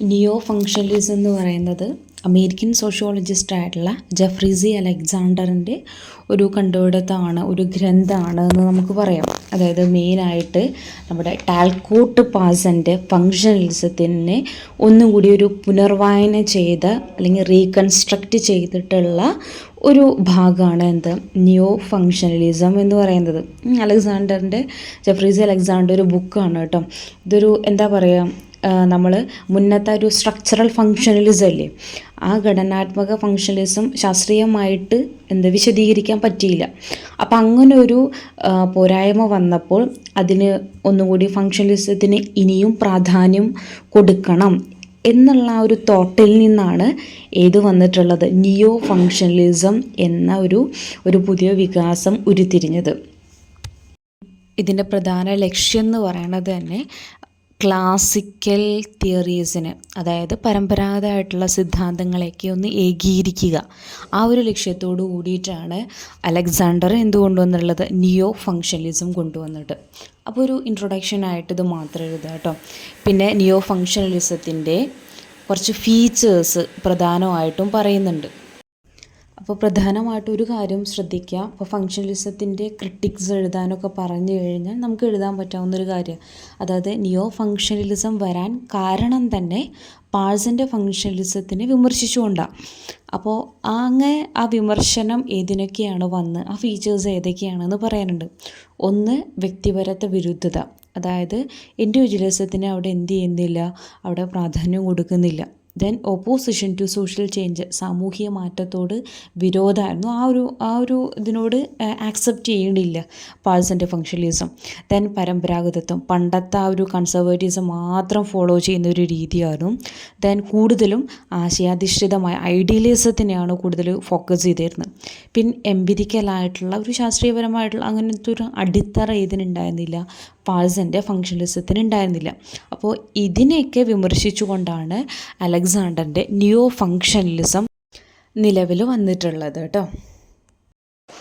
നിയോ functionalism എന്ന് പറയുന്നത് American sociologist ആയിട്ടുള്ള ജെഫ്രീസി അലക്സാണ്ടറിന്റെ ഒരു കണ്ടുപിടുത്തമാണ് ഒരു ഗ്രന്ഥമാണ് എന്ന് നമുക്ക് പറയാം. അതായത് മെയിനായിട്ട് നമ്മുടെ ടാൽക്കോട്ട് പാസന്റെ ഫങ്ഷണലിസത്തിനെ ഒന്നുകൂടി ഒരു പുനർവായന ചെയ്ത് അല്ലെങ്കിൽ റീകൺസ്ട്രക്റ്റ് ചെയ്തിട്ടുള്ള ഒരു ഭാഗമാണ് എന്ത്? ന്യൂ ഫങ്ഷണലിസം എന്ന് പറയുന്നത്. അലക്സാണ്ടറിന്റെ ജെഫ്രീസി അലക്സാണ്ടർ ഒരു ബുക്കാണ് കേട്ടോ. ഇതൊരു എന്താ പറയുക നമ്മൾ മുന്നത്തെ ഒരു സ്ട്രക്ചറൽ ഫങ്ഷണലിസം അല്ലേ? ആ ഘടനാത്മക ഫങ്ഷണലിസം ശാസ്ത്രീയമായിട്ട് എന്ത് വിശദീകരിക്കാൻ പറ്റിയില്ല. അപ്പം അങ്ങനെ ഒരു പോരായ്മ വന്നപ്പോൾ അതിന് ഒന്നുകൂടി ഫങ്ഷണലിസത്തിന് ഇനിയും പ്രാധാന്യം കൊടുക്കണം എന്നുള്ള ആ ഒരു തോട്ടിൽ നിന്നാണ് ഏത് വന്നിട്ടുള്ളത്? നിയോ ഫങ്ഷണലിസം എന്ന ഒരു ഒരു പുതിയ വികാസം ഉരുത്തിരിഞ്ഞത്. ഇതിന്റെ പ്രധാന ലക്ഷ്യം എന്ന് പറയുന്നത് തന്നെ ക്ലാസിക്കൽ തിയറീസിന് അതായത് പരമ്പരാഗതമായിട്ടുള്ള സിദ്ധാന്തങ്ങളെയൊക്കെ ഒന്ന് ഏകീകരിക്കുക. ആ ഒരു ലക്ഷ്യത്തോടു കൂടിയിട്ടാണ് അലക്സാണ്ടർ എന്ത് കൊണ്ടുവന്നുള്ളത് നിയോ ഫങ്ഷനലിസം കൊണ്ടുവന്നിട്ട് അപ്പോൾ ഒരു ഇൻട്രൊഡക്ഷൻ ആയിട്ട് ഇത് മാത്രം എഴുതുക കേട്ടോ. പിന്നെ നിയോ ഫങ്ഷണലിസത്തിന്റെ കുറച്ച് ഫീച്ചേഴ്സ് പ്രധാനമായിട്ടും പറയുന്നുണ്ട്. അപ്പോൾ പ്രധാനമായിട്ടും ഒരു കാര്യം ശ്രദ്ധിക്കുക. അപ്പോൾ ഫങ്ഷണലിസത്തിന്റെ ക്രിട്ടിക്സ് എഴുതാനൊക്കെ പറഞ്ഞു കഴിഞ്ഞാൽ നമുക്ക് എഴുതാൻ പറ്റാവുന്ന ഒരു കാര്യം. അതായത് നിയോ ഫങ്ഷണലിസം വരാൻ കാരണം തന്നെ പാഴ്സന്റെ ഫങ്ഷണലിസത്തിനെ വിമർശിച്ചുകൊണ്ടാണ് അപ്പോൾ അങ്ങനെ ആ വിമർശനം ഏതിനൊക്കെയാണ് വന്ന് ആ ഫീച്ചേഴ്സ് ഏതൊക്കെയാണെന്ന് പറയാനുണ്ട്. ഒന്ന് വ്യക്തിപരത്തെ വിരുദ്ധത. അതായത് ഇൻഡിവിജ്വലിസത്തിന് അവിടെ എന്ത് ചെയ്യുന്നില്ല അവിടെ പ്രാധാന്യം കൊടുക്കുന്നില്ല. Then opposition to social change സാമൂഹിക മാറ്റത്തോട് വിരോധമായിരുന്നു. ആ ഒരു ആ ഒരു ഇതിനോട് ആക്സെപ്റ്റ് ചെയ്യണില്ല പാഴ്സന്റെ ഫങ്ഷണലിസം ദെൻ പരമ്പരാഗതത്വം. പണ്ടത്തെ ആ ഒരു കൺസർവേറ്റീവ്സം മാത്രം ഫോളോ ചെയ്യുന്ന ഒരു രീതിയായിരുന്നു. ദെൻ കൂടുതലും ആശയാധിഷ്ഠിതമായ ഐഡിയലിസത്തിനെയാണ് കൂടുതൽ ഫോക്കസ് ചെയ്തിരുന്നത്. പിന്നെ എംപിരിക്കലായിട്ടുള്ള ഒരു ശാസ്ത്രീയപരമായിട്ടുള്ള അങ്ങനത്തെ ഒരു അടിത്തറ ഇതിനുണ്ടായിരുന്നില്ല. പാഴ്സന്റെ ഫങ്ഷണലിസത്തിന് ഉണ്ടായിരുന്നില്ല അപ്പോൾ ഇതിനെയൊക്കെ വിമർശിച്ചുകൊണ്ടാണ് അലക്സാണ്ടറിന്റെ ന്യൂ ഫങ്ഷനലിസം നിലവിൽ വന്നിട്ടുള്ളത് കേട്ടോ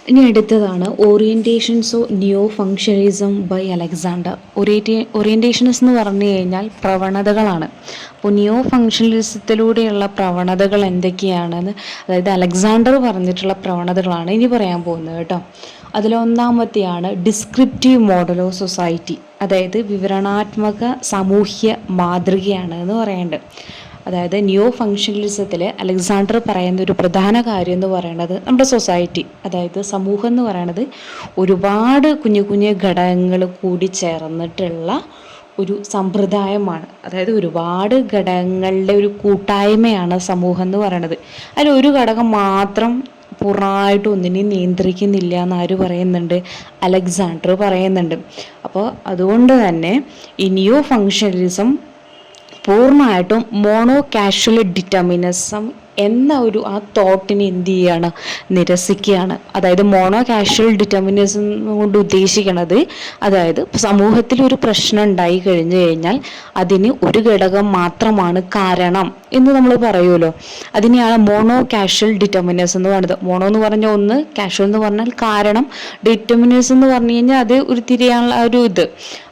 ഇനി അടുത്തതാണ് orientations of new functionalism by Alexander. ഒറിയന്റേ orientations എന്ന് പറഞ്ഞു കഴിഞ്ഞാൽ പ്രവണതകളാണ്. അപ്പോൾ ന്യൂ ഫങ്ഷനലിസത്തിലൂടെയുള്ള പ്രവണതകൾ എന്തൊക്കെയാണെന്ന് അതായത് അലക്സാണ്ടർ പറഞ്ഞിട്ടുള്ള പ്രവണതകളാണ് ഇനി പറയാൻ പോകുന്നത് കേട്ടോ അതിലൊന്നാമത്തെയാണ് ഡിസ്ക്രിപ്റ്റീവ് മോഡൽ ഓഫ് സൊസൈറ്റി അതായത് വിവരണാത്മക സാമൂഹ്യ മാതൃകയാണ് എന്ന് പറയേണ്ടത്. അതായത് ന്യൂ ഫങ്ഷണലിസത്തിൽ അലക്സാണ്ടർ പറയുന്ന ഒരു പ്രധാന കാര്യം എന്ന് പറയുന്നത് നമ്മുടെ സൊസൈറ്റി അതായത് സമൂഹം എന്ന് പറയുന്നത് ഒരുപാട് കുഞ്ഞു കുഞ്ഞു ഘടകങ്ങൾ കൂടി ചേർന്നിട്ടുള്ള ഒരു സമ്പ്രദായമാണ്. അതായത് ഒരുപാട് ഘടകങ്ങളുടെ ഒരു കൂട്ടായ്മയാണ് സമൂഹം എന്ന് പറയുന്നത്. അതിൽ ഒരു ഘടകം മാത്രം പൂർണമായിട്ട് ഒന്നിനെ നിയന്ത്രിക്കുന്നില്ല എന്ന് ആര് പറയുന്നുണ്ട്? അലക്സാണ്ടർ പറയുന്നുണ്ട്. അപ്പോൾ അതുകൊണ്ട് തന്നെ ഈ ന്യൂ ഫങ്ഷണലിസം പൂർണമായിട്ടും മോണോ കാഷ്വൽ ഡിറ്റർമിനിസം എന്ന ഒരു ആ തോട്ടിനെ എന്ത് ചെയ്യുകയാണ് നിരസിക്കുകയാണ്. അതായത് മോണോ കാഷ്വൽ ഡിറ്റർമിനിസം കൊണ്ട് ഉദ്ദേശിക്കുന്നത് അതായത് സമൂഹത്തിൽ ഒരു പ്രശ്നം ഉണ്ടായി കഴിഞ്ഞു കഴിഞ്ഞാൽ അതിന് ഒരു ഘടകം മാത്രമാണ് കാരണം എന്ന് നമ്മൾ പറയുമല്ലോ. അതിനെയാണ് മോണോ കാഷ്വൽ ഡിറ്റർമിനസ് എന്ന് പറയുന്നത്. മോണോ എന്ന് പറഞ്ഞാൽ ഒന്ന് കാഷ്വൽ എന്ന് പറഞ്ഞാൽ കാരണം. ഡിറ്റർമിനസ് എന്ന് പറഞ്ഞു കഴിഞ്ഞാൽ അത് ഒരു തിരിയാനുള്ള ഒരു ഇത്.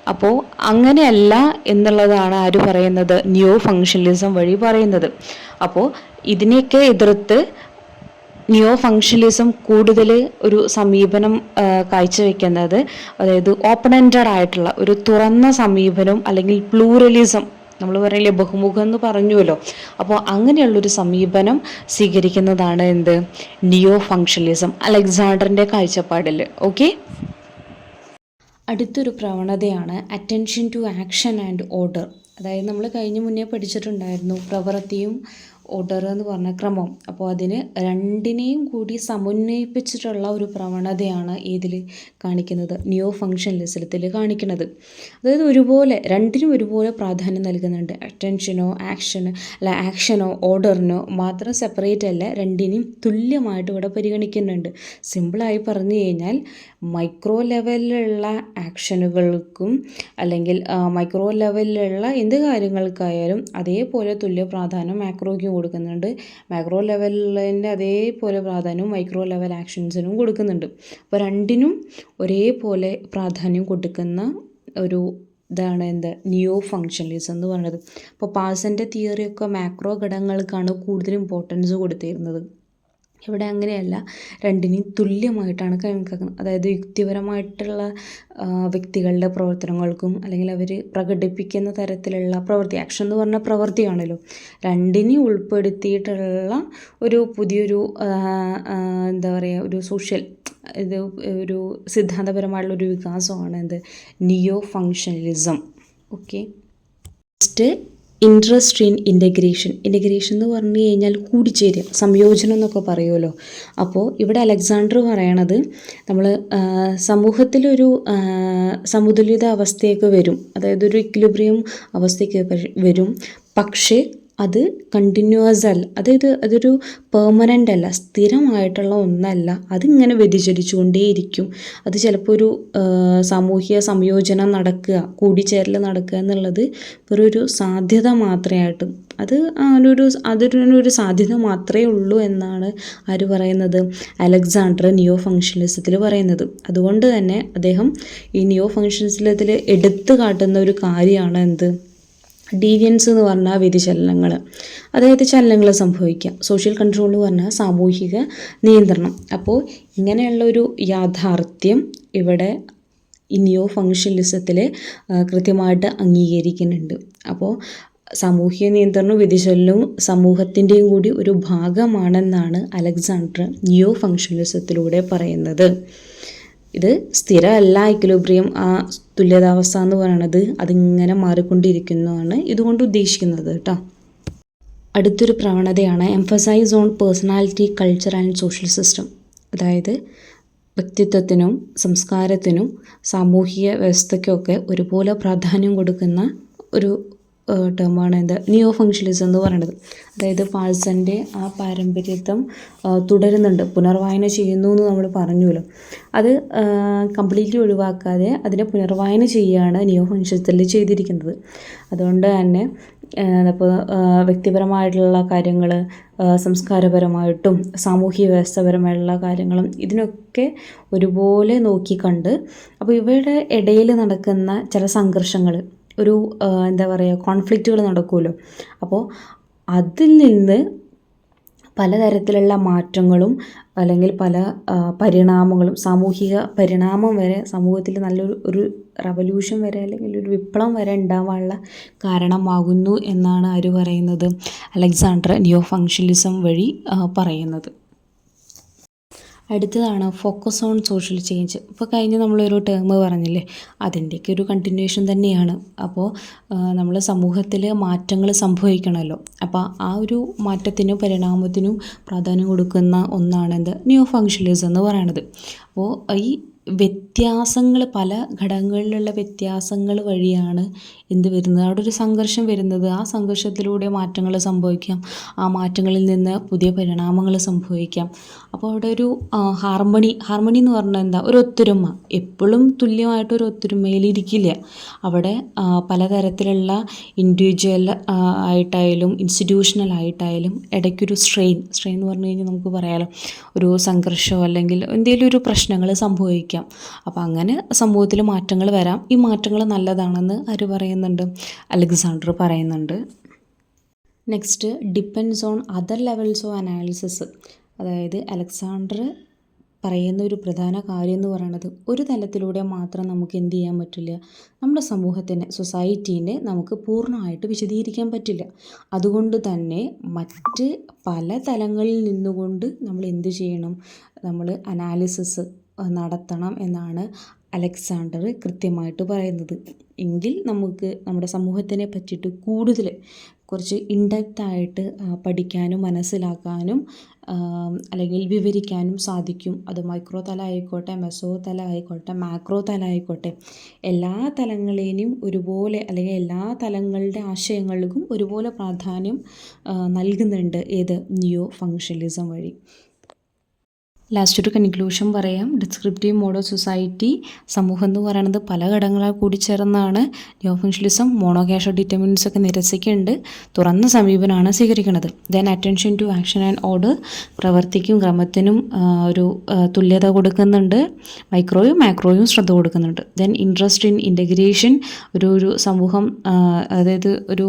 അപ്പോൾ അങ്ങനെയല്ല എന്നുള്ളതാണ് ആര് പറയുന്നത്? ന്യൂ ഫങ്ഷണലിസം വഴി പറയുന്നത്. അപ്പോൾ ഇതിനെയൊക്കെ എതിർത്ത് ന്യൂ ഫങ്ഷണലിസം കൂടുതൽ ഒരു സമീപനം കാഴ്ചവെക്കുന്നത്. അതായത് ഓപ്പൺ എൻഡഡ് ആയിട്ടുള്ള ഒരു തുറന്ന സമീപനം അല്ലെങ്കിൽ പ്ലൂറലിസം നമ്മൾ പറയില്ലേ ബഹുമുഖം എന്ന് പറഞ്ഞുവല്ലോ. അപ്പോൾ അങ്ങനെയുള്ളൊരു സമീപനം സ്വീകരിക്കുന്നതാണ് എന്ത്? നിയോ ഫങ്ഷണലിസം അലക്സാണ്ടറിന്റെ കാഴ്ചപ്പാടിൽ. ഓക്കെ? അടുത്തൊരു പ്രവണതയാണ് attention to action and order അതായത് നമ്മൾ കഴിഞ്ഞ മുന്നേ പഠിച്ചിട്ടുണ്ടായിരുന്നു പ്രവൃത്തിയും ഓർഡർ എന്ന് പറഞ്ഞ ക്രമം. അപ്പോൾ അതിന് രണ്ടിനെയും കൂടി സമന്വയിപ്പിച്ചിട്ടുള്ള ഒരു പ്രവണതയാണ് ഇതിൽ കാണിക്കുന്നത്. ന്യൂ ഫങ്ഷൻ ലിസ്റ്റത്തിൽ കാണിക്കുന്നത്. അതായത് ഒരുപോലെ രണ്ടിനും ഒരുപോലെ പ്രാധാന്യം നൽകുന്നുണ്ട്. അറ്റൻഷനോ ആക്ഷനോ അല്ല ആക്ഷനോ ഓർഡറിനോ മാത്രം സെപ്പറേറ്റ് അല്ല രണ്ടിനെയും തുല്യമായിട്ട് ഇവിടെ പരിഗണിക്കുന്നുണ്ട്. സിമ്പിളായി പറഞ്ഞു കഴിഞ്ഞാൽ മൈക്രോ ലെവലിലുള്ള ആക്ഷനുകൾക്കും അല്ലെങ്കിൽ മൈക്രോ ലെവലിലുള്ള എന്ത് കാര്യങ്ങൾക്കായാലും അതേപോലെ തുല്യ പ്രാധാന്യം മാക്രോയ്ക്കും കൊടുക്കുന്നുണ്ട്. മാക്രോ ലെവലിന്റെ അതേപോലെ പ്രാധാന്യവും മൈക്രോ ലെവൽ ആക്ഷൻസിനും കൊടുക്കുന്നുണ്ട്. അപ്പോൾ രണ്ടിനും ഒരേപോലെ പ്രാധാന്യം കൊടുക്കുന്ന ഒരു ഇതാണ് എന്ത്? നിയോ ഫങ്ഷണലിസം എന്ന് പറയുന്നത്. അപ്പോൾ പാസന്റെ തിയറിയൊക്കെ മാക്രോ ഘടകങ്ങൾക്കാണ് കൂടുതൽ ഇമ്പോർട്ടൻസ് കൊടുത്തിരുന്നത്. ഇവിടെ അങ്ങനെയല്ല. രണ്ടിനെയും തുല്യമായിട്ടാണ് കണക്കാക്കുന്നത് അതായത് യുക്തിപരമായിട്ടുള്ള വ്യക്തികളുടെ പ്രവർത്തനങ്ങൾക്കും അല്ലെങ്കിൽ അവർ പ്രകടിപ്പിക്കുന്ന തരത്തിലുള്ള പ്രവൃത്തി ആക്ഷൻ എന്ന് പറഞ്ഞ പ്രവൃത്തിയാണല്ലോ. രണ്ടിനെയും ഉൾപ്പെടുത്തിയിട്ടുള്ള ഒരു പുതിയൊരു എന്താ പറയുക ഒരു സോഷ്യൽ ഇത് ഒരു സിദ്ധാന്തപരമായിട്ടുള്ള ഒരു വികാസമാണ് എന്ത്? Neo functionalism okay next interest in integration integration എന്ന് പറഞ്ഞു കഴിഞ്ഞാൽ കൂടിച്ചേരുക സംയോജനം എന്നൊക്കെ പറയുമല്ലോ. അപ്പോൾ ഇവിടെ അലക്സാണ്ടർ പറയണത് നമ്മൾ സമൂഹത്തിലൊരു സമുതുലിത അവസ്ഥയൊക്കെ വരും. അതായത് ഒരു ഇക്വിലിബ്രിയം അവസ്ഥയൊക്കെ വരും. പക്ഷേ അത് കണ്ടിന്യൂസ് അല്ല. അതായത് അതൊരു പെർമനന്റ് അല്ല. സ്ഥിരമായിട്ടുള്ള ഒന്നല്ല. അതിങ്ങനെ വ്യതിചലിച്ചുകൊണ്ടേയിരിക്കും. അത് ചിലപ്പോൾ ഒരു സാമൂഹിക സംയോജനം നടക്കുക കൂടിച്ചേരൽ നടക്കുക എന്നുള്ളത് വെറൊരു സാധ്യത മാത്രമായിട്ടും അത് ഒരു അതൊരു സാധ്യത മാത്രമേ ഉള്ളൂ എന്നാണ് ആര് പറയുന്നത്? അലക്സാണ്ടർ നിയോ ഫങ്ഷനിസത്തിൽ പറയുന്നത്. അതുകൊണ്ട് തന്നെ അദ്ദേഹം ഈ നിയോ ഫങ്ഷനിസത്തിൽ എടുത്തു കാട്ടുന്ന ഒരു കാര്യമാണ് എന്ത്? ഡീവിയൻസ് എന്ന് പറഞ്ഞാൽ വ്യതിചലനങ്ങൾ അതായത് ചലനങ്ങൾ സംഭവിക്കുക സോഷ്യൽ കൺട്രോൾ എന്ന് പറഞ്ഞാൽ സാമൂഹിക നിയന്ത്രണം. അപ്പോൾ ഇങ്ങനെയുള്ള ഒരു യാഥാർത്ഥ്യം ഇവിടെ ഈ നിയോ കൃത്യമായിട്ട് അംഗീകരിക്കുന്നുണ്ട്. അപ്പോൾ സാമൂഹിക നിയന്ത്രണവും വ്യതിചലനവും സമൂഹത്തിന്റെയും കൂടി ഒരു ഭാഗമാണെന്നാണ് അലക്സാണ്ടർ നിയോ ഫങ്ഷണലിസത്തിലൂടെ പറയുന്നത്. ഇത് സ്ഥിരമല്ല ഇക്വിലിബ്രിയം ആ തുല്യതാവസ്ഥ എന്ന് പറയുന്നത് അതിങ്ങനെ മാറിക്കൊണ്ടിരിക്കുന്നതാണ് ഇതുകൊണ്ട് ഉദ്ദേശിക്കുന്നത് കേട്ടോ. അടുത്തൊരു പ്രവണതയാണ് emphasize on personality culture and social system അതായത് വ്യക്തിത്വത്തിനും സംസ്കാരത്തിനും സാമൂഹിക വ്യവസ്ഥയ്ക്കൊക്കെ ഒരുപോലെ പ്രാധാന്യം കൊടുക്കുന്ന ഒരു ടേമാണ് എന്ത് നിയോ ഫങ്ഷണലിസം എന്ന് പറയുന്നത് അതായത് പാഴ്സന്റെ ആ പാരമ്പര്യത്വം തുടരുന്നുണ്ട്. പുനർവായന ചെയ്യുന്നു എന്ന് നമ്മൾ പറഞ്ഞുവല്ലോ. അത് കംപ്ലീറ്റ്ലി ഒഴിവാക്കാതെ അതിനെ പുനർവായന ചെയ്യുകയാണ് നിയോ ഫങ്ഷനിസത്തിൽ ചെയ്തിരിക്കുന്നത്. അതുകൊണ്ട് തന്നെ അപ്പോൾ വ്യക്തിപരമായിട്ടുള്ള കാര്യങ്ങൾ സംസ്കാരപരമായിട്ടും സാമൂഹ്യ വ്യവസ്ഥപരമായിട്ടുള്ള കാര്യങ്ങളും ഇതിനൊക്കെ ഒരുപോലെ നോക്കിക്കണ്ട്. അപ്പോൾ ഇവയുടെ ഇടയിൽ നടക്കുന്ന ചില സംഘർഷങ്ങൾ ഒരു എന്താ പറയുക കോൺഫ്ലിക്റ്റുകൾ നടക്കുമല്ലോ അപ്പോൾ അതിൽ നിന്ന് പലതരത്തിലുള്ള മാറ്റങ്ങളും അല്ലെങ്കിൽ പല പരിണാമങ്ങളും സാമൂഹിക പരിണാമം വരെ സമൂഹത്തിൽ നല്ലൊരു ഒരു റവല്യൂഷൻ വരെ അല്ലെങ്കിൽ ഒരു വിപ്ലവം വരെ ഉണ്ടാവാനുള്ള കാരണമാകുന്നു എന്നാണ് ആര് പറയുന്നത്? അലക്സാണ്ടർ ന്യൂ ഫങ്ഷനിസം വഴി പറയുന്നത്. അടുത്തതാണ് ഫോക്കസ് ഓൺ സോഷ്യൽ ചേഞ്ച് ഇപ്പോൾ കഴിഞ്ഞ് നമ്മളൊരു ടേം പറഞ്ഞില്ലേ അതിന്റെയൊക്കെ ഒരു കണ്ടിന്യൂഷൻ തന്നെയാണ് അപ്പോൾ നമ്മൾ സമൂഹത്തിൽ മാറ്റങ്ങൾ സംഭവിക്കണമല്ലോ അപ്പോൾ ആ ഒരു മാറ്റത്തിനും പരിണാമത്തിനും പ്രാധാന്യം കൊടുക്കുന്ന ഒന്നാണ് എന്ത്? ന്യൂ ഫങ്ഷനിസം എന്ന് പറയണത്. അപ്പോൾ ഈ വ്യത്യാസങ്ങൾ പല ഘടകങ്ങളിലുള്ള വ്യത്യാസങ്ങൾ വഴിയാണ് എന്ത് വരുന്നത്? അവിടെ ഒരു സംഘർഷം വരുന്നത്. ആ സംഘർഷത്തിലൂടെ മാറ്റങ്ങൾ സംഭവിക്കാം. ആ മാറ്റങ്ങളിൽ നിന്ന് പുതിയ പരിണാമങ്ങൾ സംഭവിക്കാം. അപ്പോൾ അവിടെ ഒരു ഹാർമണി ഹാർമണി എന്ന് പറഞ്ഞാൽ എന്താ? ഒരു ഒത്തൊരുമ. എപ്പോഴും തുല്യമായിട്ട് ഒരു ഒത്തൊരുമയിലിരിക്കില്ല. അവിടെ പലതരത്തിലുള്ള ഇൻഡിവിജ്വൽ ആയിട്ടായാലും ഇൻസ്റ്റിറ്റ്യൂഷണൽ ആയിട്ടായാലും ഇടയ്ക്കൊരു സ്ട്രെയിൻ സ്ട്രെയിൻ എന്ന് പറഞ്ഞു കഴിഞ്ഞാൽ നമുക്ക് പറയാമല്ലോ ഒരു സംഘർഷമോ അല്ലെങ്കിൽ എന്തെങ്കിലും ഒരു പ്രശ്നങ്ങൾ സംഭവിക്കാം. അപ്പോൾ അങ്ങനെ സമൂഹത്തിൽ മാറ്റങ്ങൾ വരാം. ഈ മാറ്റങ്ങൾ നല്ലതാണെന്ന് ആര് പറയുന്നുണ്ട്. അലക്സാണ്ടർ പറയുന്നുണ്ട്. Next depends on other levels of analysis അതായത് അലക്സാണ്ടർ പറയുന്ന ഒരു പ്രധാന കാര്യം എന്ന് പറയുന്നത് ഒരു തലത്തിലൂടെ മാത്രം നമുക്ക് എന്ത് ചെയ്യാൻ പറ്റില്ല. നമ്മുടെ സമൂഹത്തിനെ സൊസൈറ്റീനെ നമുക്ക് പൂർണമായിട്ട് വിശദീകരിക്കാൻ പറ്റില്ല. അതുകൊണ്ട് തന്നെ മറ്റ് പല തലങ്ങളിൽ നിന്നുകൊണ്ട് നമ്മൾ എന്ത് ചെയ്യണം? നമ്മൾ അനാലിസിസ് നടത്തണം എന്നാണ് അലക്സാണ്ടർ കൃത്യമായിട്ട് പറയുന്നത്. എങ്കിൽ നമുക്ക് നമ്മുടെ സമൂഹത്തിനെ പറ്റിയിട്ട് കൂടുതൽ കുറച്ച് ഇൻഡെപ്തായിട്ട് പഠിക്കാനും മനസ്സിലാക്കാനും അല്ലെങ്കിൽ വിവരിക്കാനും സാധിക്കും. അത് മൈക്രോ തല ആയിക്കോട്ടെ മെസോ തല ആയിക്കോട്ടെ മാക്രോ തല ആയിക്കോട്ടെ. എല്ലാ തലങ്ങളെയും ഒരുപോലെ അല്ലെങ്കിൽ എല്ലാ തലങ്ങളുടെ ആശയങ്ങൾക്കും ഒരുപോലെ പ്രാധാന്യം നൽകുന്നുണ്ട് ഏത്? നിയോ ഫങ്ഷണലിസം വഴി. ലാസ്റ്റ് ഒരു കൺക്ലൂഷൻ പറയാം. ഡിസ്ക്രിപ്റ്റീവ് മോഡ് ഓഫ് സൊസൈറ്റി സമൂഹം എന്ന് പറയുന്നത് പല ഘടകങ്ങളാൽ കൂടി ചേർന്നാണ് കൂടിച്ചേർന്നാണ്. മോണോ മോണോകാഷോ ഡിറ്റർമിനൻസ് ഒക്കെ നിരസിക്കുന്നുണ്ട്. തുറന്ന സമീപനമാണ് സ്വീകരിക്കുന്നത്. Then attention to action and order പ്രവർത്തിക്കും ക്രമത്തിനും ഒരു തുല്യത കൊടുക്കുന്നുണ്ട്. മൈക്രോയും മാക്രോയും ശ്രദ്ധ കൊടുക്കുന്നുണ്ട്. ദെൻ ഇൻട്രസ്റ്റ് ഇൻ ഇന്റഗ്രേഷൻ ഒരു ഒരു സമൂഹം അതായത് ഒരു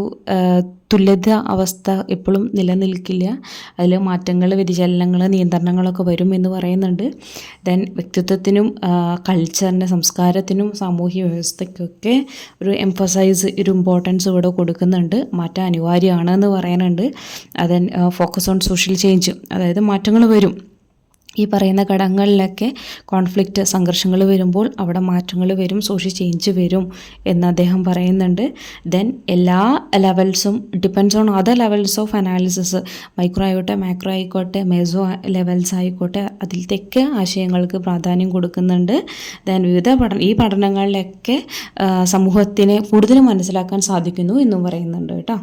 തുല്യത അവസ്ഥ എപ്പോഴും നിലനിൽക്കില്ല. അതിൽ മാറ്റങ്ങൾ വ്യതിചലനങ്ങൾ നിയന്ത്രണങ്ങളൊക്കെ വരും എന്ന് പറയുന്നുണ്ട്. ദെൻ വ്യക്തിത്വത്തിനും കൾച്ചറിന്റെ സംസ്കാരത്തിനും സാമൂഹ്യ വ്യവസ്ഥയ്ക്കൊക്കെ ഒരു എംഫസൈസ് ഒരു ഇമ്പോർട്ടൻസ് ഇവിടെ കൊടുക്കുന്നുണ്ട്. മാറ്റം അനിവാര്യമാണ് എന്ന് പറയുന്നുണ്ട്. അതെ ഫോക്കസ് ഓൺ സോഷ്യൽ ചേഞ്ച് അതായത് മാറ്റങ്ങൾ വരും. ഈ പറയുന്ന ഘടകങ്ങളിലൊക്കെ കോൺഫ്ലിക്റ്റ് സംഘർഷങ്ങൾ വരുമ്പോൾ അവിടെ മാറ്റങ്ങൾ വരും സോഷ്യൽ ചേഞ്ച് വരും എന്ന് അദ്ദേഹം പറയുന്നുണ്ട്. ദെൻ എല്ലാ ലെവൽസും depends on other levels of analysis micro ആയിക്കോട്ടെ മാക്രോ ആയിക്കോട്ടെ മെസോ ലെവൽസ് ആയിക്കോട്ടെ അതിലത്തെയൊക്കെ ആശയങ്ങൾക്ക് പ്രാധാന്യം കൊടുക്കുന്നുണ്ട്. ദെൻ വിവിധ പഠന ഈ പഠനങ്ങളിലൊക്കെ സമൂഹത്തിനെ കൂടുതൽ മനസ്സിലാക്കാൻ സാധിക്കുന്നു എന്നും പറയുന്നുണ്ട് കേട്ടോ.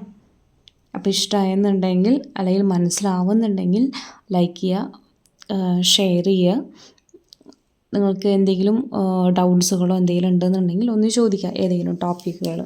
അപ്പോൾ ഇഷ്ടമായെന്നുണ്ടെങ്കിൽ അല്ലെങ്കിൽ മനസ്സിലാവുന്നുണ്ടെങ്കിൽ ലൈക്ക് ചെയ്യുക ഷെയർ ചെയ്യുക നിങ്ങൾക്ക് എന്തെങ്കിലും ഡൗട്ട്സുകളോ എന്തെങ്കിലും ഉണ്ടെന്നുണ്ടെങ്കിൽ ഒന്ന് ചോദിക്കുക ഏതെങ്കിലും ടോപ്പിക്കുകൾ